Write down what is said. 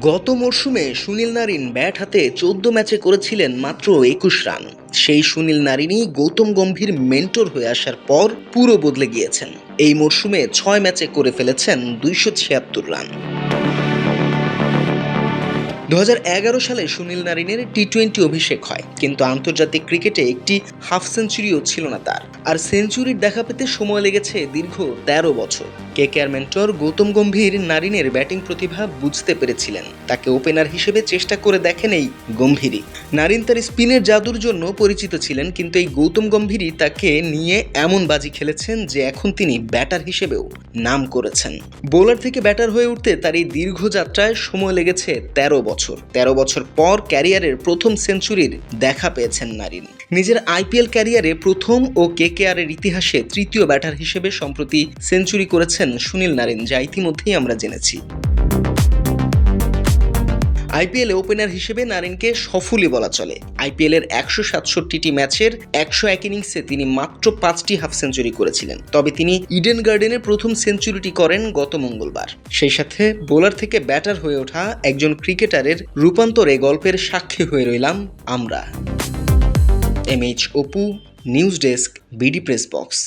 গত মরশুমে Sunil Narine bat হাতে চোদ্দ ম্যাচে করেছিলেন মাত্র একুশ রান। সেই সুনীল নারিনই গৌতম গম্ভীর মেন্টর হয়ে আসার পর পুরো বদলে গিয়েছেন। এই মরশুমে ছয় ম্যাচে করে ফেলেছেন দুইশো ছিয়াত্তর রান। দু হাজার এগারো সালে সুনীল নারিনের টি টোয়েন্টি অভিষেক হয়, কিন্তু আন্তর্জাতিক ক্রিকেটে একটি হাফ সেঞ্চুরিও ছিল না তার। আর সেঞ্চুরির দেখা পেতে সময় লেগেছে দীর্ঘ তেরো বছর। K K R mentor Gautam Gambhir নারিনের batting প্রতিভা বুঝতে পেরেছিলেন। তাকে ওপেনার হিসেবে চেষ্টা করে দেখেন এই গম্ভীরই। নারিন তার স্পিনের জাদুর জন্য পরিচিত ছিলেন, কিন্তু এই গৌতম গম্ভীরই তাকে নিয়ে এমন বাজি খেলেছেন যে এখন তিনি ব্যাটার হিসেবেও নাম করেছেন। বোলার থেকে ব্যাটার হয়ে উঠতে তার এই দীর্ঘ যাত্রায় সময় লেগেছে তেরো বছর। তেরো বছর পর ক্যারিয়ারের প্রথম সেঞ্চুরির দেখা পেয়েছেন নারিন। নিজের আইপিএল ক্যারিয়ারে প্রথম ও কে কে আর এর ইতিহাসে তৃতীয় ব্যাটার হিসেবে সম্প্রতি সেঞ্চুরি করেছেন সুনীল নারিন, যা ইতিমধ্যেই আমরা জেনেছি। আইপিএলে ওপেনার হিসেবে নারিনকে সফলই বলা চলে। আইপিএল এর একশো সাতষট্টিটি ম্যাচের একশো এক ইনিংসে তিনি মাত্র পাঁচটি হাফ সেঞ্চুরি করেছিলেন। তবে তিনি ইডেন গার্ডেনের প্রথম সেঞ্চুরিটি করেন গত মঙ্গলবার। সেই সাথে বোলার থেকে ব্যাটার হয়ে ওঠা একজন ক্রিকেটারের রূপান্তরে গল্পের সাক্ষী হয়ে রইলাম আমরা। M H Apu news desk BD press box